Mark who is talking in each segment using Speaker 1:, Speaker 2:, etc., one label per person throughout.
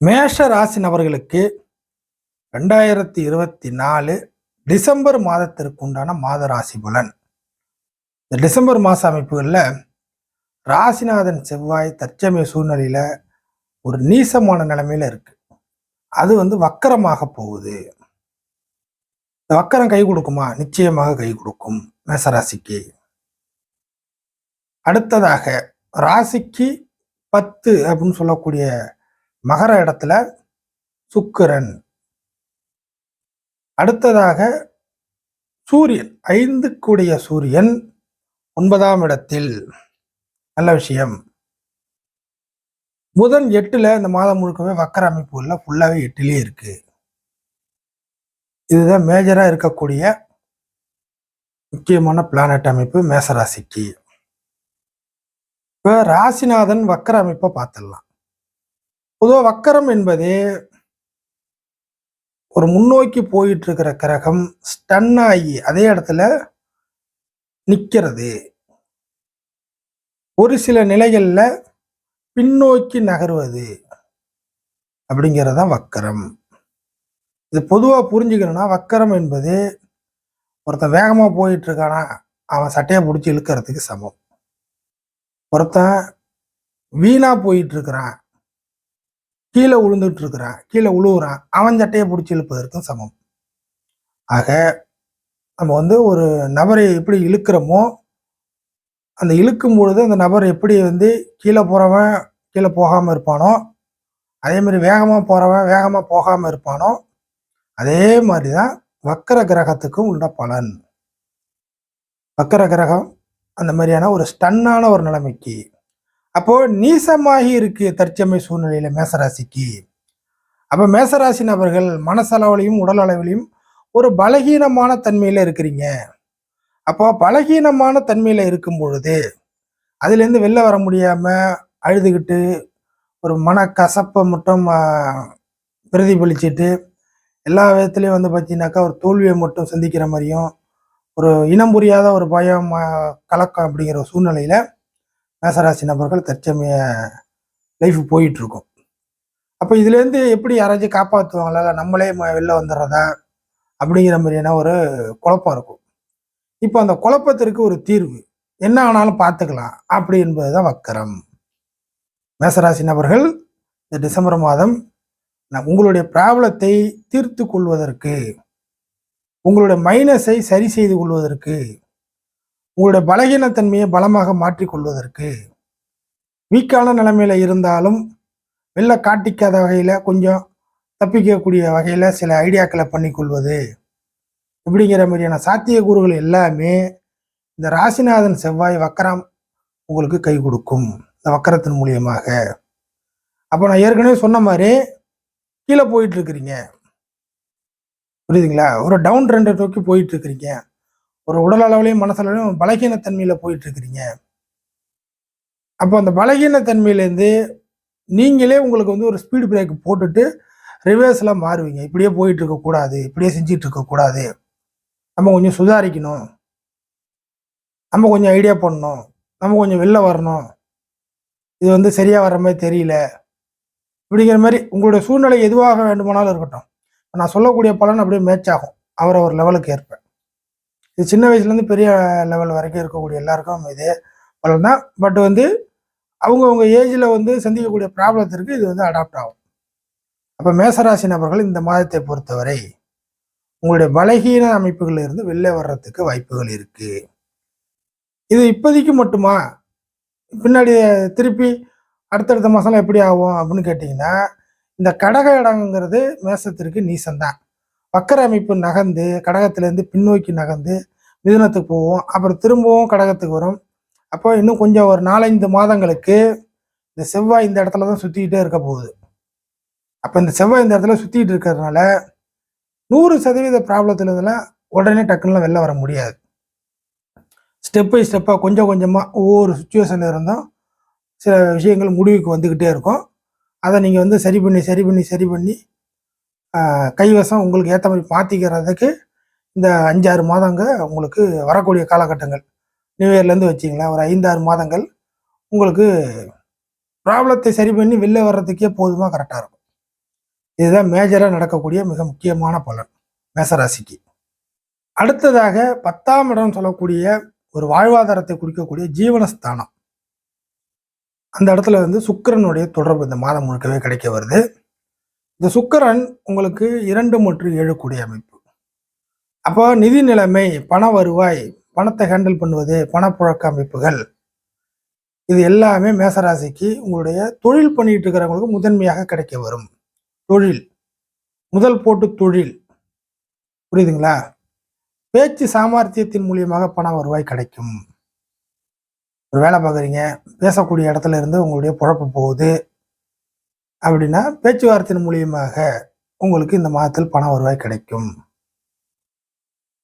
Speaker 1: மேஷ ராசி நபர்களுக்கு ரெண்டாயிரத்தி இருபத்தி நாலு டிசம்பர் மாதத்திற்கு உண்டான மாத ராசி பலன். இந்த டிசம்பர் மாச அமைப்புகளில் ராசிநாதன் செவ்வாய் தற்சமய சூழ்நிலையில ஒரு நீசமான நிலைமையில இருக்கு. அது வந்து வக்கரமாக போகுது. இந்த வக்கரம் கை கொடுக்குமா? நிச்சயமாக கை கொடுக்கும் மேசராசிக்கு அடுத்ததாக ராசிக்கு பத்து அப்படின்னு சொல்லக்கூடிய மகர இடத்துல சுக்கிரன். அடுத்ததாக சூரியன் ஐந்து கூடிய சூரியன் ஒன்பதாம் இடத்தில். நல்ல விஷயம். புதன் எட்டுல இந்த மாதம் முழுக்கவே வக்கர அமைப்பு உள்ள ஃபுல்லாகவே எட்டுலேயே இருக்கு. இதுதான் மேஜராக இருக்கக்கூடிய முக்கியமான பிளானட் அமைப்பு மேசராசிக்கு. இப்போ ராசிநாதன் வக்கர அமைப்பை பார்த்துடலாம். பொதுவாக வக்கரம் என்பது ஒரு முன்னோக்கி போயிட்டு இருக்கிற கிரகம் ஸ்டன் ஆகி அதே இடத்துல நிற்கிறது ஒரு சில நிலைகளில் பின்னோக்கி நகருவது அப்படிங்கிறது தான் வக்கரம். இது பொதுவாக புரிஞ்சுக்கணும்னா வக்கரம் என்பது ஒருத்தன் வேகமாக போயிட்டு இருக்கானா அவன் சட்டையை பிடிச்சி இழுக்கிறதுக்கு சமம். ஒருத்தன் வீணாக போயிட்டு இருக்கிறான் கீழே விழுந்துட்டு இருக்கிறான் கீழே உழுவுறான் அவன் சட்டையை பிடிச்சி இழுப்பதற்கும் சமம். ஆக நம்ம வந்து ஒரு நபரை எப்படி இழுக்கிறோமோ அந்த இழுக்கும் பொழுது அந்த நபர் எப்படி வந்து கீழே போகிறவன் கீழே போகாமல் இருப்பானோ அதே மாதிரி வேகமாக போகிறவன் வேகமாக போகாமல் இருப்பானோ அதே மாதிரி தான் வக்கர கிரகத்துக்கும் உள்ள பலன். வக்கர கிரகம் அந்த மாதிரியான ஒரு ஸ்டன்னான ஒரு நிலைமைக்கு அப்போ நீசமாகி இருக்கு தற்சமை சூழ்நிலையில மேசராசிக்கு. அப்ப மேசராசி நபர்கள் மனசளவிலையும் உடல் அளவிலையும் ஒரு பலகீனமான தன்மையில இருக்கிறீங்க. அப்போ பலகீனமான தன்மையில இருக்கும் பொழுது அதுலேருந்து வெளில வர முடியாம அழுதுகிட்டு ஒரு மன கசப்பை மட்டும் பிரதிபலிச்சுட்டு எல்லா விதத்துலையும் வந்து பார்த்தீங்கன்னாக்கா ஒரு தோல்வியை மட்டும் சந்திக்கிற மாதிரியும் ஒரு இனம் புரியாத ஒரு பயம் கலக்கம் அப்படிங்கிற ஒரு சூழ்நிலையில மேசராசி நபர்கள் தற்சமய லைஃப் போயிட்டு இருக்கும் அப்போ இதுலேருந்து எப்படி யாராச்சும் காப்பாற்றுவாங்களா நம்மளே ம- வெளில வந்துடுறதா? அப்படிங்கிற மாதிரியான ஒரு குழப்பம் இருக்கும். இப்போ அந்த குழப்பத்திற்கு ஒரு தீர்வு என்ன ஆனாலும் பார்த்துக்கலாம். அப்படி என்பது தான் வக்கரம். மேசராசி நபர்கள் இந்த டிசம்பர் மாதம் உங்களுடைய ப்ராப்ளத்தை தீர்த்து கொள்வதற்கு உங்களுடைய மைனஸை சரி செய்து கொள்வதற்கு உங்களுடைய பலகீனத்தன்மையை பலமாக மாற்றிக்கொள்வதற்கு வீக்கான நிலைமையில் இருந்தாலும் வெளில காட்டிக்காத வகையில் கொஞ்சம் தப்பிக்கக்கூடிய வகையில் சில ஐடியாக்களை பண்ணிக்கொள்வது இப்படிங்கிற மாதிரியான சாத்தியக்கூறுகள் எல்லாமே இந்த ராசிநாதன் செவ்வாய் வக்கரம் உங்களுக்கு கை கொடுக்கும். இந்த வக்கரத்தின் மூலியமாக. அப்போ நான் ஏற்கனவே சொன்ன மாதிரி கீழே போயிட்டு இருக்கிறீங்க. புரியுதுங்களா? ஒரு டவுன் ட்ரெண்டை நோக்கி போயிட்டு இருக்கிறீங்க. ஒரு உடல் அளவுலையும் மனசளவுலையும் பலகீனத்தன்மையில போயிட்டு இருக்கிறீங்க அப்போ அந்த பலகீனத்தன்மையிலேருந்து நீங்களே உங்களுக்கு வந்து ஒரு ஸ்பீடு பிரேக் போட்டுட்டு ரிவர்ஸில் மாறுவீங்க. இப்படியே போயிட்டு இருக்கக்கூடாது இப்படியே செஞ்சிட்டு இருக்கக்கூடாது நம்ம கொஞ்சம் சுதாரிக்கணும். நம்ம கொஞ்சம் ஐடியா பண்ணணும். நம்ம கொஞ்சம் வெளில வரணும். இது வந்து சரியாக வர்ற மாதிரி தெரியல. இப்படிங்கிற மாதிரி உங்களுடைய சூழ்நிலை எதுவாக வேண்டுமானாலும் இருக்கட்டும். நான் சொல்லக்கூடிய பலன் அப்படியே மேட்ச் ஆகும். அவரவர் லெவலுக்கு ஏற்ப. இது சின்ன வயசுலேருந்து பெரிய லெவல் வரைக்கும் இருக்கக்கூடிய எல்லாருக்கும் இது பலன் தான். பட் வந்து அவங்கவுங்க ஏஜில் வந்து சந்திக்கக்கூடிய ப்ராப்ளத்திற்கு இது வந்து அடாப்ட் ஆகும். அப்போ மேசராசி நபர்கள் இந்த மாதத்தை பொறுத்தவரை உங்களுடைய பலகீன அமைப்புகளில் இருந்து வெளில வர்றதுக்கு வாய்ப்புகள் இருக்குது இது இப்போதைக்கு மட்டுமா? பின்னாடி திருப்பி அடுத்தடுத்த மாதம்லாம் எப்படி ஆகும் அப்படின்னு கேட்டிங்கன்னா இந்த கடக இடங்கிறது மேசத்திற்கு நீசம்தான். வக்கர அமைப்பு நகர்ந்து கடகத்திலேருந்து பின்னோக்கி நகர்ந்து மிதுனத்துக்கு போவோம். அப்புறம் திரும்பவும் கடகத்துக்கு வரும். அப்போ இன்னும் கொஞ்சம் ஒரு நாலஞ்சு மாதங்களுக்கு இந்த செவ்வாய் இந்த இடத்துல தான் சுற்றிக்கிட்டே இருக்க போகுது. அப்போ இந்த செவ்வாய் இந்த இடத்துல சுற்றிக்கிட்டு இருக்கிறதுனால நூறு சதவீத ப்ராப்ளத்தில் இதெல்லாம் உடனே டக்குன்னு வெளில வர முடியாது. ஸ்டெப் பை ஸ்டெப்பாக கொஞ்சம் கொஞ்சமாக ஒவ்வொரு சுச்சுவேஷனில் இருந்தும் சில விஷயங்கள் முடிவுக்கு வந்துக்கிட்டே இருக்கும். அதை நீங்கள் வந்து சரி பண்ணி சரி பண்ணி சரி பண்ணி கைவசம் உங்களுக்கு ஏற்ற மாதிரி மாற்றிக்கிறதுக்கு இந்த அஞ்சாறு மாதங்க உங்களுக்கு வரக்கூடிய காலகட்டங்கள். நியூ இயர்லேருந்து வச்சிங்களேன் ஒரு ஐந்தாறு மாதங்கள் உங்களுக்கு ப்ராப்ளத்தை சரி பண்ணி வெளில வர்றதுக்கே போதுமாக கரெக்டாக இருக்கும். இதுதான் மேஜராக நடக்கக்கூடிய மிக முக்கியமான பலன் மேசராசிக்கு. அடுத்ததாக பத்தாம் இடம் சொல்லக்கூடிய ஒரு வாழ்வாதாரத்தை குறிக்கக்கூடிய ஜீவனஸ்தானம். அந்த இடத்துல வந்து சுக்கிரனுடைய தொடர்பு இந்த மாதம் முழுக்கவே கிடைக்க வருது. இந்த சுக்கரன் உங்களுக்கு இரண்டு மற்றும் ஏழு கூடிய அமைப்பு. அப்போ நிதி நிலைமை பண வருவாய் பணத்தை ஹேண்டில் பண்ணுவது பணப்புழக்க அமைப்புகள் இது எல்லாமே மேசராசிக்கு உங்களுடைய தொழில் பண்ணிட்டு இருக்கிறவங்களுக்கு முதன்மையாக கிடைக்க வரும். தொழில். முதல் போட்டு தொழில். புரியுதுங்களா? பேச்சு சாமர்த்தியத்தின் மூலியமாக பண வருவாய் கிடைக்கும். ஒரு வேலை பார்க்குறீங்க பேசக்கூடிய இடத்துல இருந்து உங்களுடைய புழப்பு போகுது அப்படின்னா பேச்சுவார்த்தையின் மூலியமாக உங்களுக்கு இந்த மாதத்தில் பண வருவாய் கிடைக்கும்.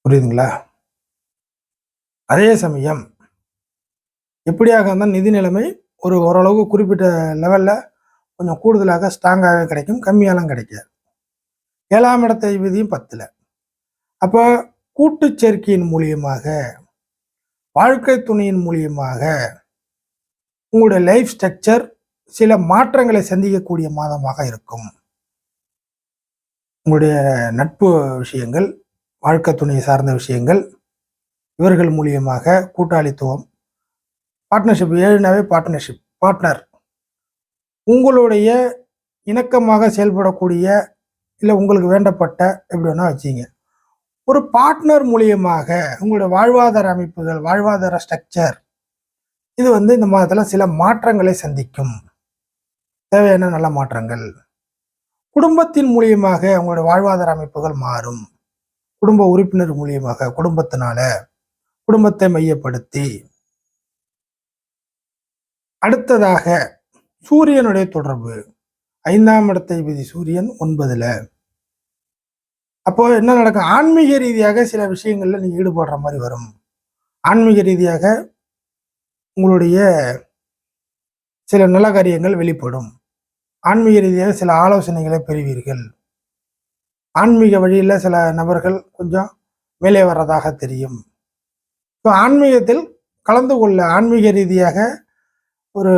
Speaker 1: புரியுதுங்களா? அதே சமயம் எப்படியாக இருந்தால் நிதி நிலைமை ஒரு ஓரளவுக்கு குறிப்பிட்ட லெவலில் கொஞ்சம் கூடுதலாக ஸ்ட்ராங்காகவே கிடைக்கும் கம்மியாலாம் கிடைக்காது. ஏழாம் இடத்தை விதியும் பத்தில். அப்போ கூட்டு சேர்க்கையின் மூலியமாக வாழ்க்கை துணையின் மூலியமாக உங்களுடைய லைஃப் ஸ்ட்ரக்சர் சில மாற்றங்களை சந்திக்கக்கூடிய மாதமாக இருக்கும். உங்களுடைய நட்பு விஷயங்கள் வாழ்க்கை துணை சார்ந்த விஷயங்கள் இவர்கள் மூலியமாக கூட்டாளித்துவம் பார்ட்னர்ஷிப் ஏழுனாவே பார்ட்னர்ஷிப் பார்ட்னர் உங்களுடைய இணக்கமாக செயல்படக்கூடிய இல்லை உங்களுக்கு வேண்டப்பட்ட எப்படி வேணால் வச்சிங்க ஒரு பார்ட்னர் மூலியமாக உங்களுடைய வாழ்வாதார அமைப்புகள் வாழ்வாதார ஸ்ட்ரக்சர் இது வந்து இந்த மாதத்தில் சில மாற்றங்களை சந்திக்கும். தேவையான நல்ல மாற்றங்கள். குடும்பத்தின் மூலியமாக உங்களுடைய வாழ்வாதார அமைப்புகள் மாறும். குடும்ப உறுப்பினர் மூலியமாக குடும்பத்தினால குடும்பத்தை மையப்படுத்தி அடுத்ததாக சூரியனுடைய தொடர்பு. ஐந்தாம் இடத்தை விதி சூரியன் ஒன்பதுல. அப்போ என்ன நடக்கும்? ஆன்மீக ரீதியாக சில விஷயங்கள்ல நீங்க ஈடுபடுற மாதிரி வரும். ஆன்மீக ரீதியாக உங்களுடைய சில நல்ல காரியங்கள் வெளிப்படும். ஆன்மீக ரீதியாக சில ஆலோசனைகளை பெறுவீர்கள். ஆன்மீக வழியில் சில நபர்கள் கொஞ்சம் மேலே வர்றதாக தெரியும். இப்போ ஆன்மீகத்தில் கலந்து கொள்ள ஆன்மீக ரீதியாக ஒரு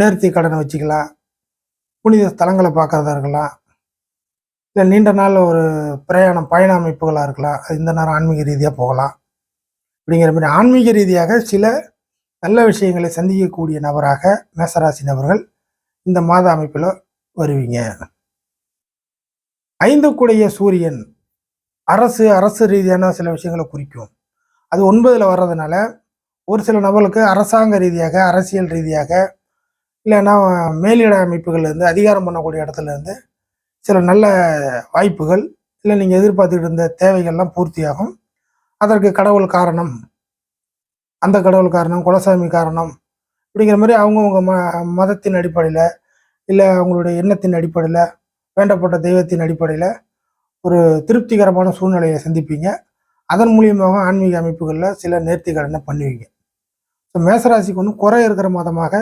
Speaker 1: நேர்த்தி கடனை வச்சுக்கலாம். புனித ஸ்தலங்களை பார்க்கறதா இருக்கலாம். இல்லை நீண்ட நாள் ஒரு பிரயாணம் பயண அமைப்புகளாக இருக்கலாம். அது இந்த நேரம் ஆன்மீக ரீதியாக போகலாம். அப்படிங்கிற மாதிரி ஆன்மீக ரீதியாக சில நல்ல விஷயங்களை சந்திக்கக்கூடிய நபராக மேசராசி நபர்கள் இந்த மாத அமைப்பில் வருவீங்க. ஐந்து கூடிய சூரியன் அரசு அரசு ரீதியான சில விஷயங்களை குறிக்கும். அது ஒன்பதில் வர்றதுனால ஒரு சில நபர்களுக்கு அரசாங்க ரீதியாக அரசியல் ரீதியாக இல்லைன்னா மேலிட அமைப்புகள்லேருந்து அதிகாரம் பண்ணக்கூடிய இடத்துலேருந்து சில நல்ல வாய்ப்புகள் இல்லை நீங்கள் எதிர்பார்த்துக்கிட்டு இருந்த தேவைகள்லாம் பூர்த்தியாகும். அதற்கு கடவுள் காரணம். அந்த கடவுள் காரணம் குலசாமி காரணம் அப்படிங்கிற மாதிரி அவங்கவுங்க ம மதத்தின் அடிப்படையில் இல்லை அவங்களுடைய எண்ணத்தின் அடிப்படையில் வேண்டப்பட்ட தெய்வத்தின் அடிப்படையில் ஒரு திருப்திகரமான சூழ்நிலையை சந்திப்பீங்க. அதன் மூலியமாக ஆன்மீக அமைப்புகளில் சில நேர்த்தி கடனை பண்ணுவீங்க. ஸோ மேசராசிக்கு ஒன்றும் குறை இருக்கிற மாதமாக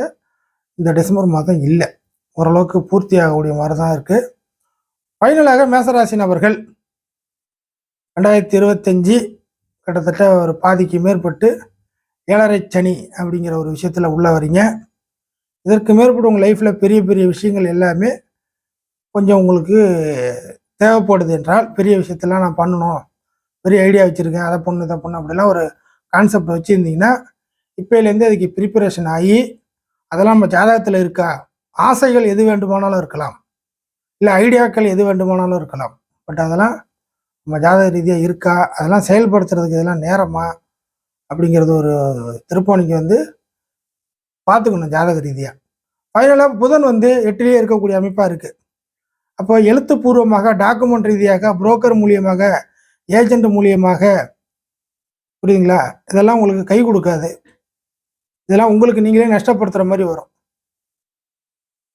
Speaker 1: இந்த டிசம்பர் மாதம் இல்லை. ஓரளவுக்கு பூர்த்தி ஆகக்கூடிய மாதிரி தான் இருக்குது ஃபைனலாக மேசராசி நபர்கள் ரெண்டாயிரத்தி இருபத்தஞ்சி கிட்டத்தட்ட ஒரு பாதிக்கு மேற்பட்டு ஏழரை சனி அப்படிங்கிற ஒரு விஷயத்தில் உள்ள வரீங்க. இதற்கு மேற்பட்டு உங்கள் லைஃப்பில் பெரிய பெரிய விஷயங்கள் எல்லாமே கொஞ்சம் உங்களுக்கு தேவைப்படுது என்றால் பெரிய விஷயத்தெல்லாம் நான் பண்ணணும். பெரிய ஐடியா வச்சுருக்கேன். அதை பண்ணு இதை பண்ணு அப்படிலாம் ஒரு கான்செப்ட் வச்சுருந்தீங்கன்னா இப்போலேருந்து அதுக்கு ப்ரிப்பரேஷன் ஆகி அதெல்லாம் நம்ம ஜாதகத்தில் இருக்கா ஆசைகள் எது வேண்டுமானாலும் இருக்கலாம். இல்லை ஐடியாக்கள் எது வேண்டுமானாலும் இருக்கலாம். பட் அதெல்லாம் நம்ம ஜாதக ரீதியாக இருக்கா? அதெல்லாம் செயல்படுத்துறதுக்கு இதெல்லாம் நேரமாக அப்படிங்கிறது ஒரு திருப்பணிக்கு வந்து பார்த்துக்கணும் ஜாதக ரீதியாக ஃபைனலாக புதன் வந்து எட்டிலேயே இருக்கக்கூடிய அமைப்பாக இருக்குது அப்போ எழுத்துப்பூர்வமாக டாக்குமெண்ட் ரீதியாக புரோக்கர் மூலியமாக ஏஜெண்ட் மூலியமாக புரியுதுங்களா? இதெல்லாம் உங்களுக்கு கை கொடுக்காது. இதெல்லாம் உங்களுக்கு நீங்களே நஷ்டப்படுத்துகிற மாதிரி வரும்.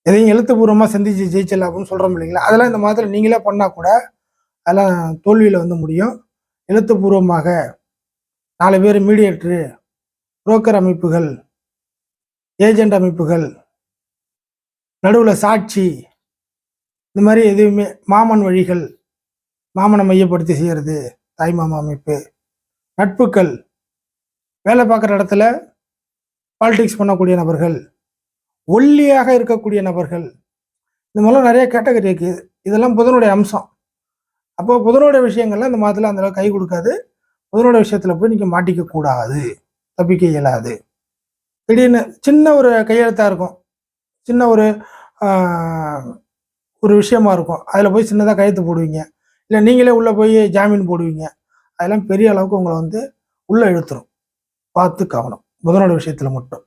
Speaker 1: எதையும் எழுத்துப்பூர்வமாக சந்திச்சு ஜெயிச்சல அப்படின்னு சொல்கிறோம் இல்லைங்களா? அதெல்லாம் இந்த மாதத்தில் நீங்களே பண்ணால் கூட அதெல்லாம் தோல்வியில் வந்து முடியும். எழுத்துப்பூர்வமாக நாலு பேர் மீடியேட்ரு புரோக்கர் அமைப்புகள் ஏஜென்ட் அமைப்புகள் நடுவில் சாட்சி இந்த மாதிரி எதுவுமே மாமன் வழிகள் மாமனை மையப்படுத்தி செய்கிறது தாய் மாமா அமைப்பு நட்புகள். வேலை பார்க்குற இடத்துல பாலிடிக்ஸ் பண்ணக்கூடிய நபர்கள் ஒல்லியாக இருக்கக்கூடிய நபர்கள். இந்த மாதிரிலாம் நிறைய கேட்டகரி இருக்குது இதெல்லாம் புதனுடைய அம்சம். அப்போ புதனுடைய விஷயங்கள்லாம் இந்த மாதத்தில் அந்தளவுக்கு கை கொடுக்காது. முதலோட விஷயத்துல போய் நீங்கள் மாட்டிக்க கூடாது. தப்பிக்க இயலாது. திடீர்னு சின்ன ஒரு கையெழுத்தா இருக்கும். சின்ன ஒரு ஒரு விஷயமா இருக்கும். அதில் போய் சின்னதாக கையெழுத்து போடுவீங்க. இல்லை நீங்களே உள்ளே போய் ஜாமீன் போடுவீங்க. அதெல்லாம் பெரிய அளவுக்கு உங்களை வந்து உள்ளே இழுத்துரும். பார்த்து கவனம். புதனோட விஷயத்தில் மட்டும்.